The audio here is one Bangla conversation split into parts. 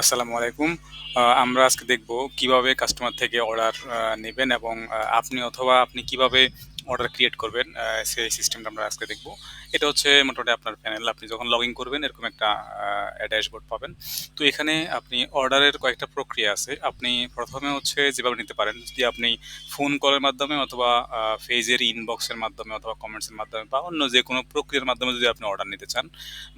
আসসালামু আলাইকুম। আমরা আজকে দেখব কীভাবে কাস্টমার থেকে অর্ডার নেবেন এবং আপনি অথবা আপনি কীভাবে অর্ডার ক্রিয়েট করবেন সেই সিস্টেমটা আমরা আজকে দেখব। এটা হচ্ছে মোটামুটি আপনার প্যানেল। আপনি যখন লগইন করবেন এরকম একটা ড্যাশবোর্ড পাবেন। তো এখানে আপনি অর্ডারের কয়েকটা প্রক্রিয়া আছে। আপনি প্রথমে হচ্ছে যেভাবে নিতে পারেন যদি আপনি ফোন কলের মাধ্যমে অথবা আ পেজের ইনবক্সের মাধ্যমে অথবা কমেন্টসের মাধ্যমে বা অন্য যে কোনো প্রক্রিয়ার মাধ্যমে যদি আপনি অর্ডার নিতে চান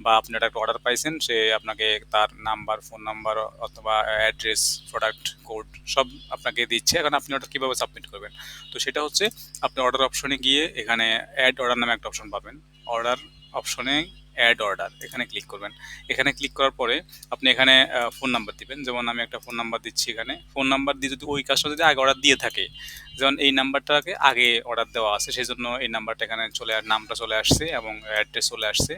বা আপনি একটা অর্ডার পাইছেন সে আপনাকে তার নাম্বার, ফোন নাম্বার অথবা অ্যাড্রেস, প্রোডাক্ট কোড সব আপনাকে দিচ্ছে। এখন আপনি ওটা কীভাবে সাবমিট করবেন? তো সেটা হচ্ছে আপনি অর্ডার অপশনে গিয়ে এখানে অ্যাড অর্ডার নামে একটা অপশন পাবেন। অর্ডার অপশনে অ্যাড অর্ডার এখানে ক্লিক করবেন। এখানে ক্লিক করার পরে আপনি এখানে ফোন নাম্বার দিবেন। যেমন আমি একটা ফোন নাম্বার দিচ্ছি এখানে। ফোন নাম্বার দিয়ে যদি ওই কাস্টমার যদি আগে অর্ডার দিয়ে থাকে, যেমন এই নাম্বারটাকে আগে অর্ডার দেওয়া আছে সেই জন্য এই নাম্বারটা এখানে চলে নামটা চলে আসছে এবং অ্যাড্রেস চলে আসছে।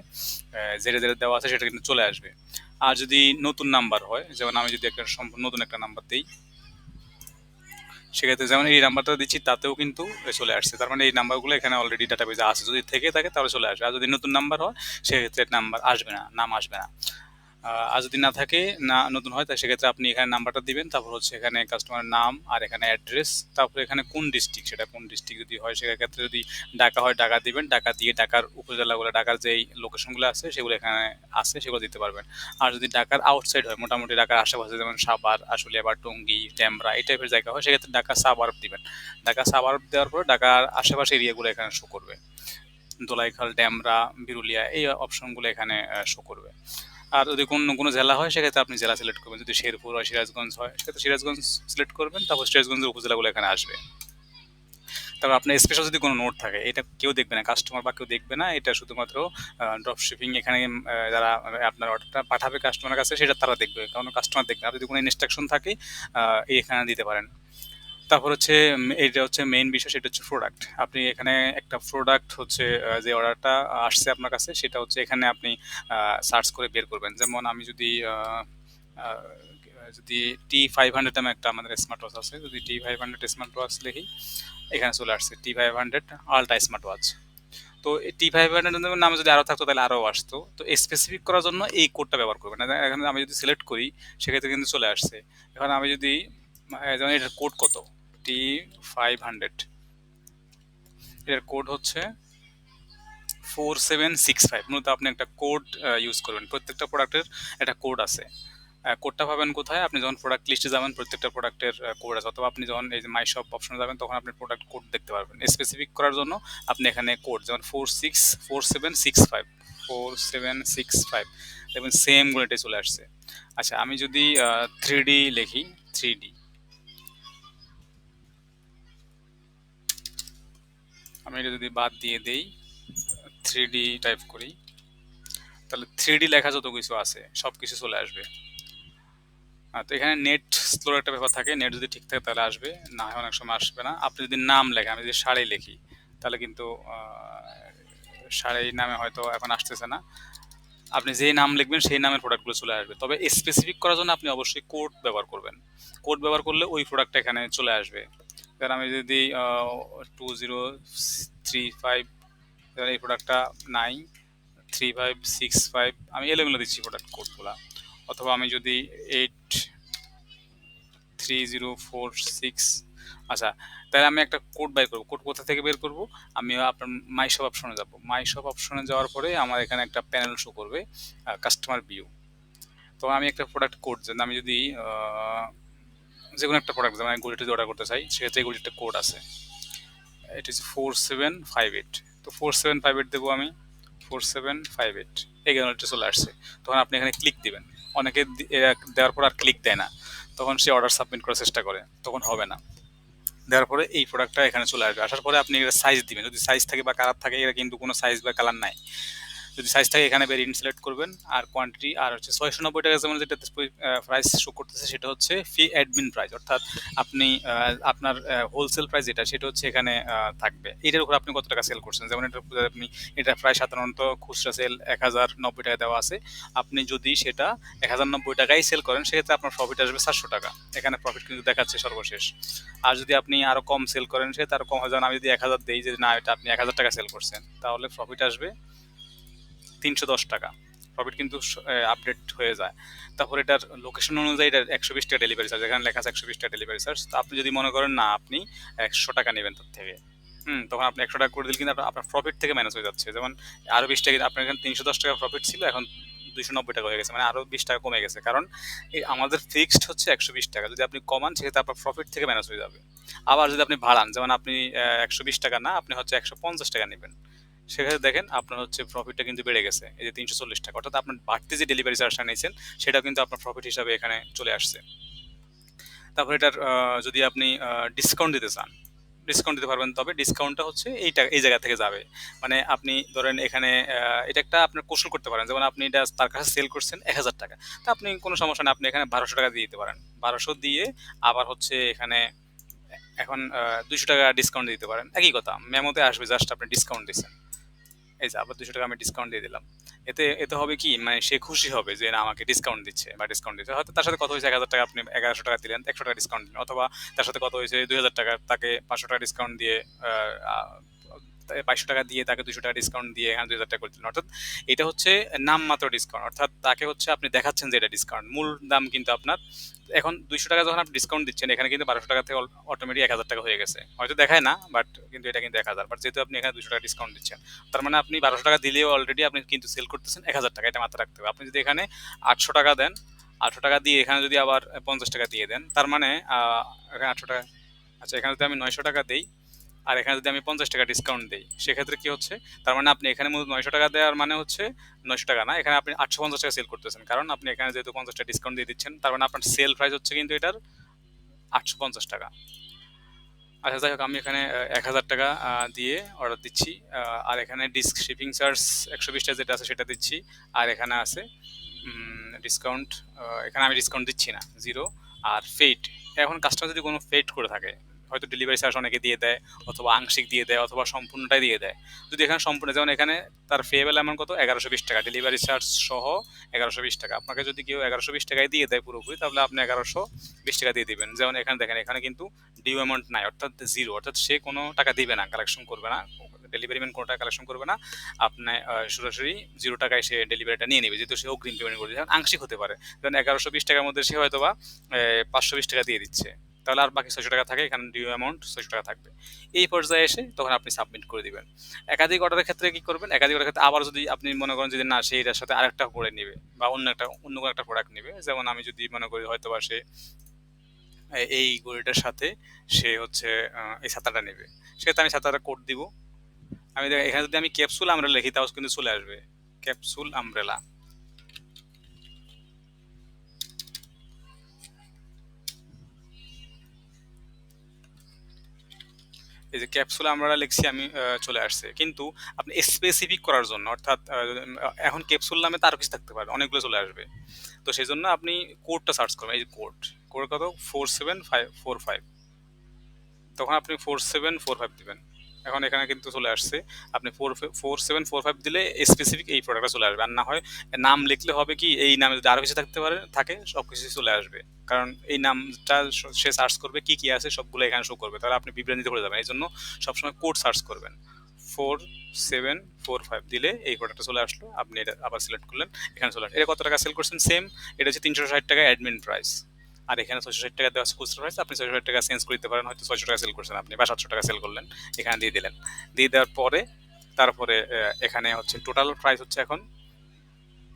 যেটা, যেটা দেওয়া আছে সেটা কিন্তু চলে আসবে। আর যদি নতুন নাম্বার হয়, যেমন আমি যদি একটা সম্পূর্ণ নতুন একটা নাম্বার দেই সেক্ষেত্রে যেমন এই নাম্বারটা দিচ্ছি তাতেও কিন্তু চলে আসছে। তার মানে এই নাম্বারগুলো এখানে অলরেডি ডাটাবেজে আছে। যদি থেকে থাকে তাহলে চলে আসবে। আর যদি নতুন নাম্বার হয় সেক্ষেত্রে নাম্বার আসবে না, নাম আসবে না। আর যদি না থাকে না নতুন হয় তাই সেক্ষেত্রে আপনি এখানে নাম্বারটা দিবেন। তারপর হচ্ছে এখানে কাস্টমারের নাম আর এখানে অ্যাড্রেস, তারপরে এখানে কোন ডিস্ট্রিক্ট সেটা কোন ডিস্ট্রিক্ট যদি হয় সেক্ষেত্রে যদি ঢাকা হয় ঢাকা দিবেন। ঢাকা দিয়ে ঢাকার উপজেলাগুলো ঢাকার যেই লোকেশনগুলো আছে সেগুলো এখানে আছে সেগুলো দিতে পারবেন। আর যদি ঢাকার আউটসাইড হয় মোটামুটি ঢাকার আশেপাশে যেমন সাবার আশুলিয়া বা টঙ্গী, টেমরা এই টাইপের জায়গা হয় সেক্ষেত্রে ঢাকা সাবারব দিবেন। ঢাকা সাবারব দেওয়ার পরে ঢাকার আশেপাশে এরিয়াগুলো এখানে শো করবে। দোলাইখাল, ড্যামরা বিরুলিয়া এই অপশনগুলো এখানে শো করবে। আর যদি অন্য কোনো জেলা হয় সেক্ষেত্রে আপনি জেলা সিলেক্ট করবেন। যদি শেরপুর হয়, সিরাজগঞ্জ হয় সেক্ষেত্রে সিরাজগঞ্জ সিলেক্ট করবেন। তারপর সিরাজগঞ্জের উপজেলাগুলো এখানে আসবে। তারপর আপনার স্পেশাল যদি কোনো নোট থাকে এটা কেউ দেখবে না, কাস্টমার বা কেউ দেখবে না। এটা শুধুমাত্র ড্রপ শিপিং এখানে যারা আপনার অর্ডারটা পাঠাবে কাস্টমারের কাছে সেটা তারা দেখবে। কারণ কাস্টমার দেখবে না। আর যদি কোনো ইনস্ট্রাকশন থাকে এখানে দিতে পারেন। তারপর হচ্ছে এইটা হচ্ছে মেইন বিষয়, সেটা হচ্ছে প্রোডাক্ট। আপনি এখানে একটা প্রোডাক্ট হচ্ছে যে অর্ডারটা আসছে আপনার কাছে, সেটা হচ্ছে এখানে আপনি সার্চ করে বের করবেন। যেমন আমি যদি আ আ যদি T500 নামে একটা আমাদের স্মার্ট ওয়াচ আছে। যদি T500 স্মার্ট ওয়াচ লিখি, এখানে চলে আসছে T500 আল্ট্রা স্মার্ট ওয়াচ। তো এই T500 নামে যদি আরও থাকতো, তাহলে আরও আসতো। তো স্পেসিফিক করার জন্য এই কোডটা ব্যবহার করবেন। এখানে আমি যদি সিলেক্ট করি, সেক্ষেত্রে কিন্তু চলে আসছে। এখন আমি যদি যেমন এটার কোড কত? T500 এটার কোড হচ্ছে 4765 মূলত আপনি একটা কোড ইউজ করবেন। প্রত্যেকটা প্রোডাক্টের একটা কোড আছে। কোডটা পাবেন কোথায়? আপনি যখন প্রোডাক্ট লিস্টে যাবেন, প্রত্যেকটা প্রোডাক্টের কোড আছে অথবা আপনি যখন এই যে মাই শপ অপশনে যাবেন, তখন আপনি প্রোডাক্ট কোড দেখতে পারবেন। স্পেসিফিক করার জন্য আপনি এখানে কোড যেমন 464765 4765 দেখবেন সেমগুলো চলে আসছে। আচ্ছা আমি যদি আ 3D লিখি 3D আমি এটা যদি বাদ দিয়ে দেই 3D টাইপ করি তাহলে 3D লেখা যত কিছু আছে সব কিছু চলে আসবে। তো এখানে নেট স্লোর একটা ব্যাপার থাকে। নেট যদি ঠিক থাকে তাহলে আসবে। না হয় অনেক সময় আসবে না। আপনি যদি নাম লেখেন, আমি যদি শাড়ি লিখি তাহলে কিন্তু শাড়ি নামে হয়তো এখন আসতেছে না। আপনি যেই নাম লিখবেন সেই নামের প্রোডাক্টগুলো চলে আসবে। তবে স্পেসিফিক করার জন্য আপনি অবশ্যই কোড ব্যবহার করবেন। কোড ব্যবহার করলে ওই প্রোডাক্টটা এখানে চলে আসবে। ধরেন আমি যদি আ 2035 ধরেন এই প্রোডাক্টটা নাই 3565 আমি এলোমেলো দিচ্ছি প্রোডাক্ট কোডগুলা। অথবা আমি যদি 83046 আচ্ছা তাহলে আমি একটা কোড বের করব কোড কোথা থেকে বের করব? আমি আপনার মাই শপ অপশনে যাব। মাই শপ অপশনে যাওয়ার পরে আমার এখানে একটা প্যানেল শো করবে কাস্টমার ভিউ। তো আমি একটা প্রোডাক্ট কোড আমি যদি আ যেকোনো একটা প্রোডাক্ট যেমন আমি ঘড়িটা অর্ডার করতে চাই, সেক্ষেত্রে এই একটা কোড আছে। এটা হচ্ছে 4758 তো 4758 দেবো আমি 4758 এই এটা চলে আসছে। তখন আপনি এখানে ক্লিক দিবেন। অনেকে দেওয়ার পর আর ক্লিক দেয় না। তখন সে অর্ডার সাবমিট করার চেষ্টা করে। তখন হবে না। দেওয়ার পরে এই প্রোডাক্টটা এখানে চলে আসবে। আসার পরে আপনি এটা সাইজ দিবেন। যদি সাইজ থাকে বা কালার থাকে এটা কিন্তু কোনো সাইজ বা কালার নাই। যদি সাইজ থাকে এখানে ভেরিয়েন্ট সিলেক্ট করবেন আর কোয়ান্টিটি আর হচ্ছে 690 টাকা যেমন যেটা প্রাইস শো করতেছে সেটা হচ্ছে ফি অ্যাডমিন প্রাইস অর্থাৎ আপনি আপনার হোলসেল প্রাইস যেটা, সেটা হচ্ছে এখানে থাকবে। এটার উপর আপনি কত টাকা সেল করছেন। যেমন এটা, আপনি, এটা প্রায় সাধারণত খুচরা সেল 1090 টাকা দেওয়া আছে। আপনি যদি সেটা 1090 টাকায় সেল করেন, সেক্ষেত্রে আপনার প্রফিট আসবে 400 টাকা। এখানে প্রফিট কিন্তু দেখাচ্ছে সর্বশেষ। আর যদি আপনি আরও কম সেল করেন, সে তার কম যেমন আমি যদি এক হাজার দিই যে না, এটা আপনি 1000 টাকা সেল করছেন, তাহলে প্রফিট আসবে 310 টাকা। প্রফিট কিন্তু আপডেট হয়ে যায়। তারপর এটার লোকেশন অনুযায়ী এটা একশো বিশ টাকা ডেলিভারি চার্জ এখানে লেখা আছে একশো বিশ টাকা ডেলিভারি চার্জ তো আপনি যদি মনে করেন, না, আপনি একশো টাকা নেবেন তার থেকে। হুম, তখন আপনি একশো টাকা করে দিলে কিন্তু আপনার- আপনার প্রফিট থেকে ম্যানেজ হয়ে যাচ্ছে। যেমন আরও বিশ টাকা, আপনার এখানে তিনশো দশ টাকা প্রফিট ছিল, এখন দুশো নব্বই টাকা হয়ে গেছে। মানে আরও বিশ টাকা কমে গেছে। কারণ এই আমাদের ফিক্সড হচ্ছে একশো বিশ টাকা। যদি আপনি কমান, সেক্ষেত্রে আপনার প্রফিট থেকে ম্যানেজ হয়ে যাবে। আবার যদি আপনি ভাড়ান যেমন আপনি একশো বিশ টাকা না, আপনি হচ্ছে একশো পঞ্চাশ টাকা নেবেন। সেক্ষেত্রে দেখেন আপনার হচ্ছে প্রফিটটা কিন্তু বেড়ে গেছে। এই যে তিনশো চল্লিশ টাকা অর্থাৎ আপনার বাড়তি যে ডেলিভারি চার্জটা নিয়েছেন সেটা কিন্তু আপনার প্রফিট হিসাবে এখানে চলে আসছে। তারপর এটার যদি আপনি ডিসকাউন্ট দিতে চান ডিসকাউন্ট দিতে পারবেন, তবে ডিসকাউন্টটা হচ্ছে এইটা এই জায়গা থেকে যাবে। মানে আপনি ধরেন এখানে এটা একটা আপনার কৌশল করতে পারেন। যেমন আপনি এটা তার কাছে সেল করছেন এক হাজার টাকা। তা আপনি কোনো সমস্যা নেই, আপনি এখানে বারোশো টাকা দিয়ে দিতে পারেন। বারোশো দিয়ে আবার হচ্ছে এখানে এখন দুশো টাকা ডিসকাউন্ট দিতে পারেন। একই কথা, মেমোতে আসবে জাস্ট আপনি ডিসকাউন্ট দিচ্ছেন। এই যে আবার দুশো টাকা আমি ডিসকাউন্ট দিয়ে দিলাম। এতে এতে হবে কি মানে সে খুশি হবে যে না, আমাকে ডিসকাউন্ট দিচ্ছে বা ডিসকাউন্ট দিচ্ছে। হয়তো তার সাথে কত হয়েছে, এক হাজার টাকা আপনি এগারোশো টাকা দিলেন, একশো টাকা ডিসকাউন্ট দিলেন, অথবা তার সাথে কত হয়েছে, দুই হাজার টাকা তাকে পাঁচশো টাকা ডিসকাউন্ট দিয়ে বাইশশো টাকা দিয়ে তাকে দুশো টাকা ডিসকাউন্ট দিয়ে এখানে দুই হাজার টাকা করে দিলেন। অর্থাৎ এটা হচ্ছে নামমাত্র ডিসকাউন্ট অর্থাৎ তাকে হচ্ছে আপনি দেখাচ্ছেন যে এটা ডিসকাউন্ট মূল দাম কিন্তু আপনার, এখন দুইশো টাকা যখন আপনি ডিসকাউন্ট দিচ্ছেন, এখানে কিন্তু বারোশো টাকা থেকে অটোমেটিক এক হাজার টাকা হয়ে গেছে। হয়তো দেখায় না বাট কিন্তু এটা কিন্তু এক হাজার। বাট যেহেতু আপনি এখানে দুশো টাকা ডিসকাউন্ট দিচ্ছেন, তার মানে আপনি বারোশো টাকা দিলেও অলরেডি আপনি কিন্তু সেল করতেছেন এক হাজার টাকা, এটা মাথায় রাখতে হবে। আপনি যদি এখানে আটশো টাকা দেন, আটশো টাকা দিয়ে এখানে যদি আবার পঞ্চাশ টাকা দিয়ে দেন, তার মানে এখানে আটশো টাকা আচ্ছা এখানে যদি আমি নয়শো টাকা দিই আর এখানে যদি আমি পঞ্চাশ টাকা ডিসকাউন্ট দিই, সেক্ষেত্রে কি হচ্ছে? তার মানে আপনি এখানে নয়শো টাকা দেওয়ার মানে হচ্ছে নয়শো টাকা না, এখানে আপনি আটশো পঞ্চাশ টাকা সেল করতেছেন। কারণ আপনি এখানে যেহেতু পঞ্চাশ টাকা ডিসকাউন্ট দিয়ে দিচ্ছেন, তার মানে আপনার সেল প্রাইস হচ্ছে কিন্তু এটার আটশো পঞ্চাশ টাকা। আচ্ছা যাই হোক, আমি এখানে এক হাজার টাকা দিয়ে অর্ডার দিচ্ছি। আর এখানে ডিস্ক শিপিং চার্জ একশো বিশটা যেটা আছে সেটা দিচ্ছি। আর এখানে আছে ডিসকাউন্ট এখানে আমি ডিসকাউন্ট দিচ্ছি না জিরো আর ফেট এখন কাস্টমার যদি কোনো ফেট করে থাকে হয়তো ডেলিভারি চার্জ অনেকে দিয়ে দেয়, অথবা আংশিক দিয়ে দেয়, অথবা সম্পূর্ণটাই দিয়ে দেয়। যদি এখানে সম্পূর্ণ, যেমন এখানে তার ফেবেল অ্যামাউন্ট কত? এগারোশো বিশ টাকা। ডেলিভারি চার্জ সহ এগারোশো বিশ টাকা। আপনাকে যদি কেউ এগারোশো বিশ টাকায় দিয়ে দেয় পুরোপুরি, তাহলে আপনি এগারোশো বিশ টাকা দিয়ে দেবেন। যেমন এখানে দেখেন, এখানে কিন্তু ডিউ অ্যামাউন্ট নাই, অর্থাৎ জিরো অর্থাৎ সে কোনো টাকা দিবে না কালেকশন করবে না ডেলিভারি ম্যান কোনো টাকা কালেকশন করবে না। আপনি সরাসরি জিরো টাকায় সে ডেলিভারিটা নিয়ে নেবে। যেহেতু সে অগ্রিম পেমেন্ট করে যেমন আংশিক হতে পারে। যেমন এগারোশো বিশ টাকার মধ্যে সে হয়তো বা পাঁচশো বিশ টাকা দিয়ে দিচ্ছে। তাহলে আর বাকি ছয়শো টাকা থাকে, এখানে ডিউ অ্যামাউন্ট ছয়শো টাকা থাকবে। এই পর্যায়ে এসে তখন আপনি সাবমিট করে দিবেন। একাধিক অর্ডারের ক্ষেত্রে কী করবেন? একাধিক অর্ডারের ক্ষেত্রে আবার যদি আপনি মনে করেন যদি না, সেইটার সাথে আরেকটা করে নেবে বা অন্য একটা, অন্য কোনো একটা প্রোডাক্ট নেবে। যেমন আমি যদি মনে করি হয়তো বা সে, এই গড়িটার সাথে সে হচ্ছে এই ছাতাটা নেবে। সেক্ষেত্রে আমি ছাতাটা কোড দিব। আমি এখানে যদি আমি ক্যাপসুল আমরেলা লিখি, তাও কিন্তু চলে আসবে। ক্যাপসুল আমব্রেলা এই যে ক্যাপসুলে আমরা লিখছি, আমি চলে আসছে। কিন্তু আপনি স্পেসিফিক করার জন্য, অর্থাৎ এখন ক্যাপসুল নামে তার কিছু থাকতে পারে, অনেকগুলো চলে আসবে। তো সেই জন্য আপনি কোডটা সার্চ করবেন, এই যে কোড কোড কত? Four seven five four five তখন আপনি ফোর সেভেন ফোর ফাইভ দিবেন। এখন এখানে কিন্তু চলে আসছে। আপনি four four seven four five দিলে স্পেসিফিক এই প্রোডাক্টটা চলে আসবে। আর না হয় নাম লিখলে হবে কি, এই নামে যদি আরও কিছু থাকতে পারে, থাকে সব কিছু চলে আসবে। কারণ এই নামটা সে সার্চ করবে, কি কি আছে, সবগুলো এখানে শো করবে। তাহলে আপনি বিভ্রান্তিতে পড়ে যাবেন। এই জন্য সবসময় কোড সার্চ করবেন। ফোর সেভেন ফোর ফাইভ দিলে এই প্রোডাক্টটা চলে আসলো। আপনি এটা আবার সিলেক্ট করলেন, এখানে চলে আসলো। এটা কত টাকা সেল করছেন? সেম এটা হচ্ছে তিনশো ষাট টাকা অ্যাডমিন প্রাইস আর এখানে ছয়শো ষাট টাকা দেওয়া আছে খুচরা প্রাইস আপনি ছয়শো ষাট টাকা চেঞ্জ করে দিতে পারেন, হয়তো ছয়শো টাকা সেল করছেন আপনি বা সাতশো টাকা সেল করলেন, এখানে দিয়ে দিলেন। দিয়ে দেওয়ার পরে, তারপরে এখানে হচ্ছে টোটাল প্রাইস হচ্ছে এখন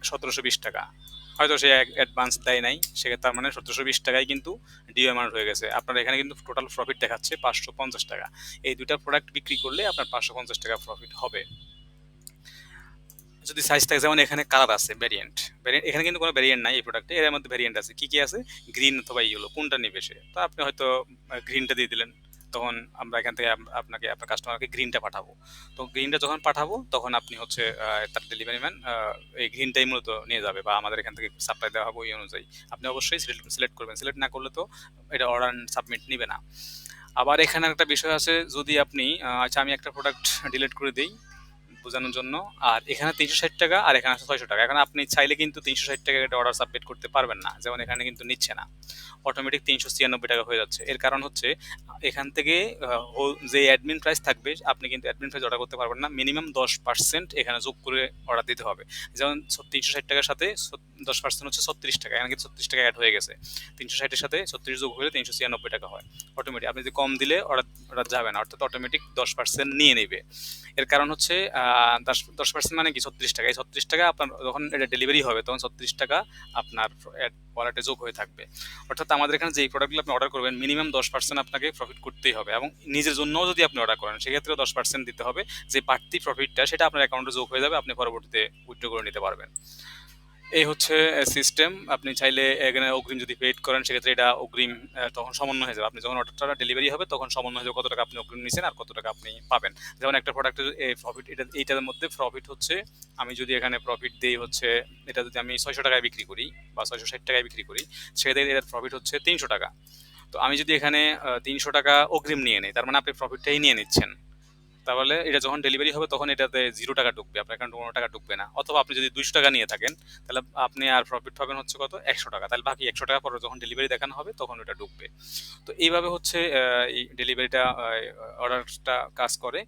সতেরোশো বিশ টাকা। হয়তো সে অ্যাডভান্স দেয় নাই সেক্ষেত্রে তার মানে সতেরোশো বিশ টাকায় কিন্তু ডিও অ্যামাউন্ট হয়ে গেছে। আপনার এখানে কিন্তু টোটাল প্রফিট দেখাচ্ছে পাঁচশো পঞ্চাশ টাকা। এই দুইটা প্রোডাক্ট বিক্রি করলে আপনার পাঁচশো পঞ্চাশ টাকা প্রফিট হবে। যদি সাইজ থাকে, যেমন এখানে কালার আছে ভ্যারিয়েন্ট ভ্যারিয়েন্ট এখানে কিন্তু কোনো ভ্যারিয়েন্ট নাই এই প্রোডাক্টে এর মধ্যে ভ্যারিয়েন্ট আছে। কি কি আছে? গ্রিন অথবা ইয়েলো কোনটা নেবে সে? তো আপনি হয়তো গ্রিনটা দিয়ে দিলেন, তখন আমরা এখান থেকে আপনাকে, আপনার কাস্টমারকে গ্রিনটা পাঠাবো। তো গ্রিনটা যখন পাঠাবো, তখন আপনি হচ্ছে তার ডেলিভারি ম্যান এই গ্রিনটাই মূলত নিয়ে যাবে বা আমাদের এখান থেকে সাপ্লাই দেওয়া হবে ওই অনুযায়ী। আপনি অবশ্যই সিলেক্ট করবেন। সিলেক্ট না করলে তো এটা অর্ডার সাবমিট নিবে না। আবার এখানে একটা বিষয় আছে, যদি আপনি আচ্ছা আমি একটা প্রোডাক্ট ডিলিট করে দিই। বোঝানোর জন্য। আর এখানে তিনশো ষাট টাকা, আর এখানে আছে ছয়শো টাকা। এখন আপনি চাইলে কিন্তু তিনশো ষাট টাকা একটা অর্ডার সাবমিট করতে পারবেন না। যেমন এখানে কিন্তু নিচ্ছে না। অটোমেটিক তিনশো ছিয়ানব্বই টাকা হয়ে যাচ্ছে। এর কারণ হচ্ছে, এখান থেকে যে অ্যাডমিন প্রাইস থাকবে, আপনি কিন্তু অ্যাডমিন প্রাইস অর্ডার করতে পারবেন না। মিনিমাম দশ পার্সেন্ট এখানে যোগ করে অর্ডার দিতে হবে। যেমন তিনশো ষাট টাকার সাথে দশ পার্সেন্ট হচ্ছে ছত্রিশ টাকা। এখানে কিন্তু ছত্রিশ টাকা অ্যাড হয়ে গেছে। তিনশো ষাটের সাথে ছত্রিশ যোগ হলে তিনশো ছিয়ানব্বই টাকা হয়। অটোমেটিক আপনি যদি কম দিলে অর্ডার যাবে না। অর্থাৎ অটোমেটিক দশ পার্সেন্ট নিয়ে নেবে। এর কারণ হচ্ছে দশ দশ পার্সেন্ট মানে কি? ছত্রিশ টাকা। এই ছত্রিশ টাকা আপনার যখন এটা ডেলিভারি হবে, তখন ছত্রিশ টাকা আপনার ওয়ালেটে যোগ হয়ে থাকবে। অর্থাৎ আমাদের এখানে যেই প্রোডাক্টগুলো আপনি অর্ডার করবেন মিনিমাম দশ পার্সেন্ট আপনাকে প্রফিট করতেই হবে এবং নিজের জন্যও যদি আপনি অর্ডার করেন সেক্ষেত্রে দশ পার্সেন্ট দিতে হবে। যে বাড়তি প্রফিটটা সেটা আপনার অ্যাকাউন্টে যোগ হয়ে যাবে, আপনি পরবর্তীতে উইথড্র করে নিতে পারবেন। এই হচ্ছে সিস্টেম আপনি চাইলে এখানে অগ্রিম যদি পেড করেন, সেক্ষেত্রে এটা অগ্রিম তখন সমন্বয় হয়ে যাবে। আপনি যখন অর্ডারটা ডেলিভারি হবে, তখন সমন্বয় হয়ে যাবে কত টাকা আপনি অগ্রিম নিছেন আর কত টাকা আপনি পাবেন। যেমন একটা প্রোডাক্টের প্রফিট এটা, এইটার মধ্যে প্রফিট হচ্ছে, আমি যদি এখানে প্রফিট দিই হচ্ছে, এটা যদি আমি ছয়শো টাকায় বিক্রি করি বা ছয়শো ষাট টাকায় বিক্রি করি, সেক্ষেত্রে এটার প্রফিট হচ্ছে তিনশো টাকা। তো আমি যদি এখানে তিনশো টাকা অগ্রিম নিয়ে নিই, তার মানে আপনি প্রফিটটাই নিয়ে নিচ্ছেন। তাহলে এটা যখন ডেলিভারি হবে তখন এটাতে জিরো টাকা ঢুকবে, আপনার অ্যাকাউন্টে কোনো টাকা ঢুকবে না। অথবা আপনি যদি দুইশো টাকা নিয়ে থাকেন, তাহলে আপনি আর প্রফিট পাবেন হচ্ছে কত? একশো টাকা। তাহলে বাকি একশো টাকা পরে যখন ডেলিভারি দেখানো হবে, তখন ওটা ঢুকবে। তো এইভাবে হচ্ছে এই ডেলিভারিটা অর্ডারটা কাজ করে।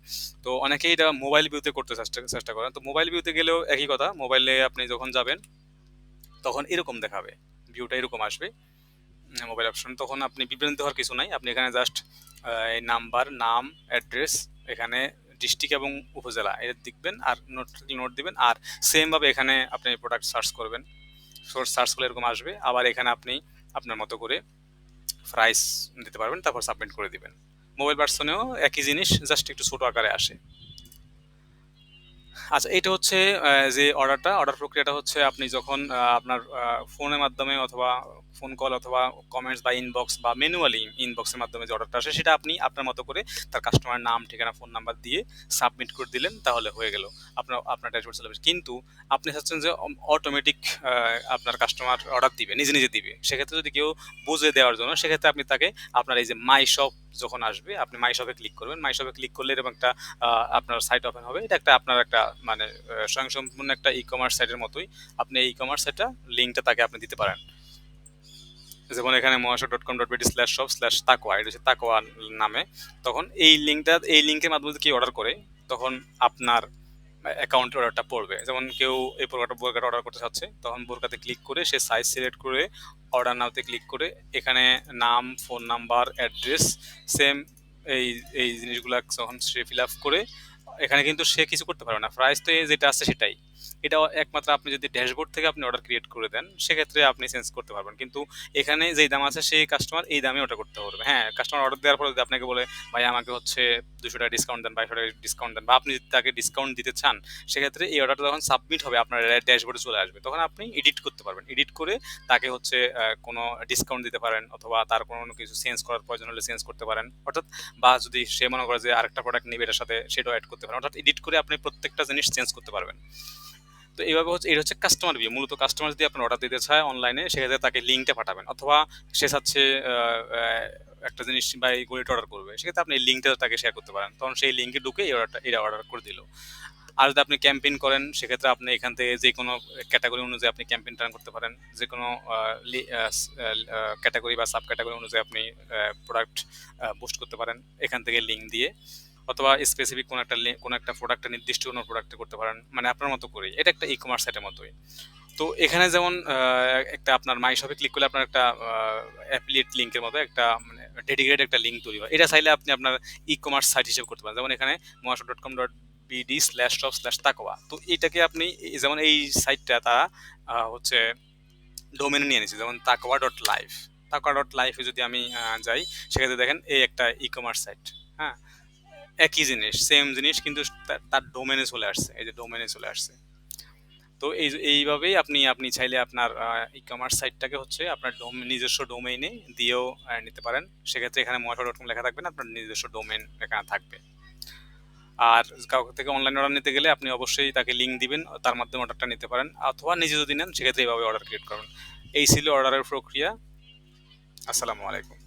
তো অনেকেই এটা মোবাইল ভিউতে করতে চেষ্টা চেষ্টা করেন। তো মোবাইল ভিউতে গেলেও একই কথা মোবাইলে আপনি যখন যাবেন, তখন এরকম দেখাবে। ভিউটা এরকম আসবে। মোবাইল অপশন তখন আপনি বিভ্রান্ত হওয়ার কিছু নাই। আপনি এখানে জাস্ট নাম্বার নাম অ্যাড্রেস এখানে ডিস্ট্রিক্ট এবং উপজেলা, এটা দেখবেন আর নোট নোট দিবেন। আর সেমভাবে এখানে আপনি প্রোডাক্ট সার্চ করবেন। সার্চ করলে এরকম আসবে। আবার এখানে আপনি আপনার মতো করে প্রাইস দিতে পারবেন, তারপর সাবমিট করে দিবেন। মোবাইল ভার্সনেও একই জিনিস জাস্ট একটু ছোট আকারে আসে। আচ্ছা এটা হচ্ছে যে অর্ডারটা অর্ডার প্রক্রিয়াটা হচ্ছে আপনি যখন আপনার ফোনের মাধ্যমে অথবা ফোন কল অথবা কমেন্টস বা ইনবক্স বা ম্যানুয়ালি ইনবক্সের মাধ্যমে যে অর্ডারটা আসে, সেটা আপনি আপনার মতো করে তার কাস্টমার নাম, ঠিকানা ফোন নাম্বার দিয়ে সাবমিট করে দিলেন, তাহলে হয়ে গেল আপনার আপনার ড্যাশবোর্ড চলে। কিন্তু আপনি চাচ্ছেন যে অটোমেটিক আপনার কাস্টমার অর্ডার দিবে, নিজে নিজে দিবে। সেক্ষেত্রে যদি কেউ বুঝে দেওয়ার জন্য, সেক্ষেত্রে আপনি তাকে আপনার এই যে মাই শপ যখন আসবে, আপনি মাই শপে ক্লিক করবেন। মাই শপে ক্লিক করলে এরকম একটা আপনার সাইট ওপেন হবে। এটা একটা আপনার একটা মানে স্বয়ংসম্পূর্ণ একটা ই কমার্স সাইটের মতোই আপনি এই কমার্স সাইটটা লিঙ্কটা তাকে আপনি দিতে পারেন। যেমন এখানে মহাশয় dot com dot BD slash shop slash তাকোয়া, এটা হচ্ছে তাকোয়া নামে। তখন এই লিঙ্কটা এই লিঙ্কের মাধ্যমে যদি কেউ অর্ডার করে, তখন আপনার অ্যাকাউন্টে অর্ডারটা পড়বে। যেমন কেউ এই বোরকাটা বোরকাটা অর্ডার করতে চাচ্ছে, তখন বোরকাতে ক্লিক করে সে সাইজ সিলেক্ট করে অর্ডার নাওতে ক্লিক করে এখানে নাম ফোন নাম্বার অ্যাড্রেস সেম এই এই জিনিসগুলো যখন সে ফিল আপ করে, এখানে কিন্তু সে কিছু করতে পারবে না। প্রাইস তো যেটা আছে সেটাই। এটা একমাত্র আপনি যদি ড্যাশবোর্ড থেকে আপনি অর্ডার ক্রিয়েট করে দেন, সেক্ষেত্রে আপনি চেঞ্জ করতে পারবেন। কিন্তু এখানে যেই দাম আছে সেই কাস্টমার এই দামে ওটা করতে পারবে। হ্যাঁ কাস্টমার অর্ডার দেওয়ার পরে যদি আপনাকে বলে, ভাই, আমাকে হচ্ছে দুশো টাকা ডিসকাউন্ট দেন বাইশশো টাকা ডিসকাউন্ট দেন বা আপনি যদি তাকে ডিসকাউন্ট দিতে চান, সেক্ষেত্রে এই অর্ডারটা যখন সাবমিট হবে, আপনার ড্যাশবোর্ডে চলে আসবে। তখন আপনি এডিট করতে পারবেন। এডিট করে তাকে হচ্ছে কোনো ডিসকাউন্ট দিতে পারেন অথবা তার কোনো কিছু চেঞ্জ করার প্রয়োজন হলে চেঞ্জ করতে পারেন। অর্থাৎ বা যদি সে মনে করে যে আরেকটা প্রোডাক্ট নেবে, এটার সাথে সেটাও অ্যাড করতে পারেন। অর্থাৎ এডিট করে আপনি প্রত্যেকটা জিনিস চেঞ্জ করতে পারবেন। তো এইভাবে হচ্ছে, এটা হচ্ছে কাস্টমার ভিউ মূলত কাস্টমার যদি আপনার অর্ডার দিতে চায় অনলাইনে সেক্ষেত্রে তাকে লিঙ্কটা পাঠাবেন। অথবা সে চাচ্ছে একটা জিনিস বা এই গড়িটা অর্ডার করবে, সেক্ষেত্রে আপনি এই লিঙ্কটা তাকে শেয়ার করতে পারেন। তখন সেই লিঙ্কে ঢুকে এই অর্ডারটা এটা অর্ডার করে দিল। আর যদি আপনি ক্যাম্পেইন করেন, সেক্ষেত্রে আপনি এখান থেকে যে কোনো ক্যাটাগরি অনুযায়ী আপনি ক্যাম্পেইন রান করতে পারেন। যে কোনো ক্যাটাগরি বা সাব ক্যাটাগরি অনুযায়ী আপনি প্রোডাক্ট বুস্ট করতে পারেন। এখান থেকে লিঙ্ক দিয়ে। অথবা স্পেসিফিক কোনো একটা কোনো একটা প্রোডাক্টে নির্দিষ্ট কোনো প্রোডাক্টে করতে পারেন মানে আপনার মতো করে এটা একটা ই কমার্স সাইটের মতোই। তো এখানে যেমন একটা আপনার মাই শপে ক্লিক করলে আপনার একটা অ্যাফিলিয়েট লিঙ্কের মতো একটা মানে ডেডিকেটেড একটা লিঙ্ক তৈরি হয়। এটা চাইলে আপনি আপনার ই কমার্স সাইট হিসেবে করতে পারেন। যেমন এখানে মহাশো dot com dot BD slash shop slash তাকোয়া তো এটাকে আপনি যেমন এই সাইটটা তারা হচ্ছে ডোমেনে নিয়ে নিয়েছে যেমন তাকোয়া ডট লাইফ তাকোয়া ডট লাইফে যদি আমি যাই, সেক্ষেত্রে দেখেন এই একটা ই কমার্স সাইট একই জিনিস সেম জিনিস কিন্তু তার ডোমেনে চলে আসছে, এই যে ডোমেনে চলে আসছে। তো এই, এইভাবেই আপনি আপনি চাইলে আপনার ই কমার্স সাইটটাকে হচ্ছে আপনার নিজস্ব ডোমেইনে দিয়েও নিতে পারেন। সেক্ষেত্রে এখানে মহাশো ডট কম লেখা থাকবে না, আপনার নিজস্ব ডোমেন এখানে থাকবে। আর কাউকে থেকে অনলাইন অর্ডার নিতে গেলে আপনি অবশ্যই তাকে লিঙ্ক দিবেন, তার মাধ্যমে অর্ডারটা নিতে পারেন। অথবা নিজে যদি নেন, সেক্ষেত্রে এইভাবে অর্ডার ক্রিয়েট করুন। এই ছিল অর্ডারের প্রক্রিয়া। আসসালামু আলাইকুম।